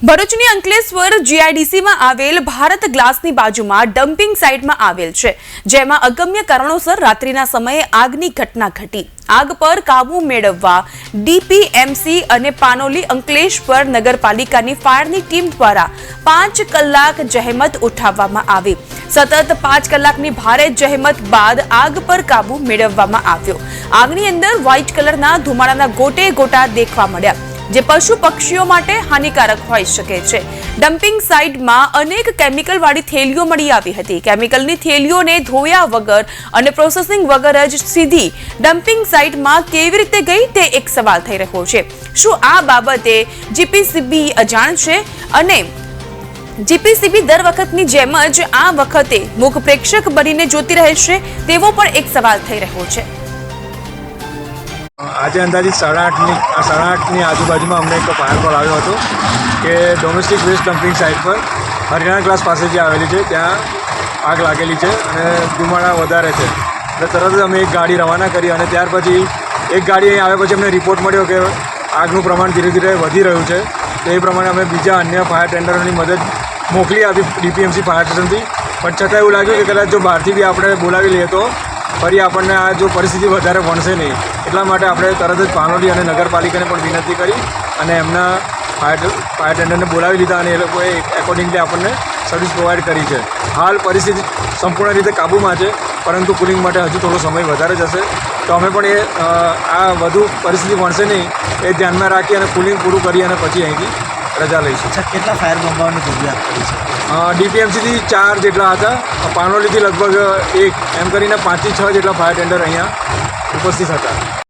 ભરૂચની અંકલેશ્વર જીઆઈડીસીમાં આવેલ ભારત ગ્લાસની બાજુમાં ડમ્પિંગ સાઇટમાં આવેલ છે, જેમાં અગમ્ય કારણોસર રાત્રિના સમયે આગની ઘટના ઘટી. આગ પર કાબુ મેળવવા ડીપીએમસી અને પાનોલી અંકલેશ્વર નગરપાલિકાની ફાયરની ટીમ દ્વારા પાંચ કલાક જહેમત ઉઠાવવામાં આવી. સતત પાંચ કલાકની ભારે જહેમત બાદ આગ પર કાબુ મેળવવામાં આવ્યો. આગની અંદર વ્હાઇટ કલરના ધુમાડાના ગોટે ગોટા દેખવા મળ્યા. જે પશુ પક્ષીઓ માટે હાનિકારક હોઈ શકે છે. ડમ્પિંગ સાઇટમાં અનેક કેમિકલવાળી થેલીઓ મળી આવી હતી. કેમિકલની થેલીઓને ધોયા વગર અને પ્રોસેસિંગ વગર જ સીધી ડમ્પિંગ સાઇટમાં કેવી રીતે ગઈ તે એક સવાલ થઈ રહ્યો છે. શું આ બાબતે જીપીસીબી અજાણ છે? અને જીપીસીબી દર વખતની જેમ જ આ વખતે મુખ પ્રેક્ષક બનીને જોતી રહેશે તેવો પણ એક સવાલ થઈ રહ્યો છે. આજે અંદાજિત સાડા આઠની સાડા આઠની આજુબાજુમાં અમને એક ફાયર કોલ આવ્યો હતો કે ડોમેસ્ટિક વેસ્ટ ડમ્પિંગ સાઇટ પર હરિયાણા ક્લાસ પાસે જે આવેલી છે, ત્યાં આગ લાગેલી છે અને ધુમાડા વધારે છે. એટલે તરત જ અમે એક ગાડી રવાના કરી અને ત્યાર પછી એક ગાડી અહીં આવ્યા પછી અમને રિપોર્ટ મળ્યો કે આગનું પ્રમાણ ધીરે ધીરે વધી રહ્યું છે. તો એ પ્રમાણે અમે બીજા અન્ય ફાયર ટેન્ડરોની મદદ મોકલી આપી ડીપીએમસી ફાયર સ્ટેશનથી પણ છતાં એવું લાગ્યું કે કદાચ જો બહારથી બી આપણે બોલાવી લઈએ તો ફરી આપણને આ જો પરિસ્થિતિ વધારે વણશે નહીં. એટલા માટે આપણે તરત જ પાનોલી અને નગરપાલિકાને પણ વિનંતી કરી અને એમના ફાયર ફાયર ટેન્ડરને બોલાવી લીધા અને એ લોકોએ એકોર્ડિંગલી આપણને સર્વિસ પ્રોવાઈડ કરી છે. હાલ પરિસ્થિતિ સંપૂર્ણ રીતે કાબૂમાં છે પરંતુ કુલિંગ માટે હજુ થોડો સમય વધારે જશે. તો અમે પણ એ આ વધુ પરિસ્થિતિ વણશે નહીં એ ધ્યાનમાં રાખી અને કુલિંગ પૂરું કરી અને પછી અહીંથી રજા લઈશું. અચ્છા કેટલા ફાયર બંબાઓની જરૂરિયાત પડી છે? ડીપીએમસીથી ચાર જેટલા હતા પાનોલીથી લગભગ એક એમ કરીને પાંચથી છ જેટલા ફાયર ટેન્ડર અહીંયા vocês agarram.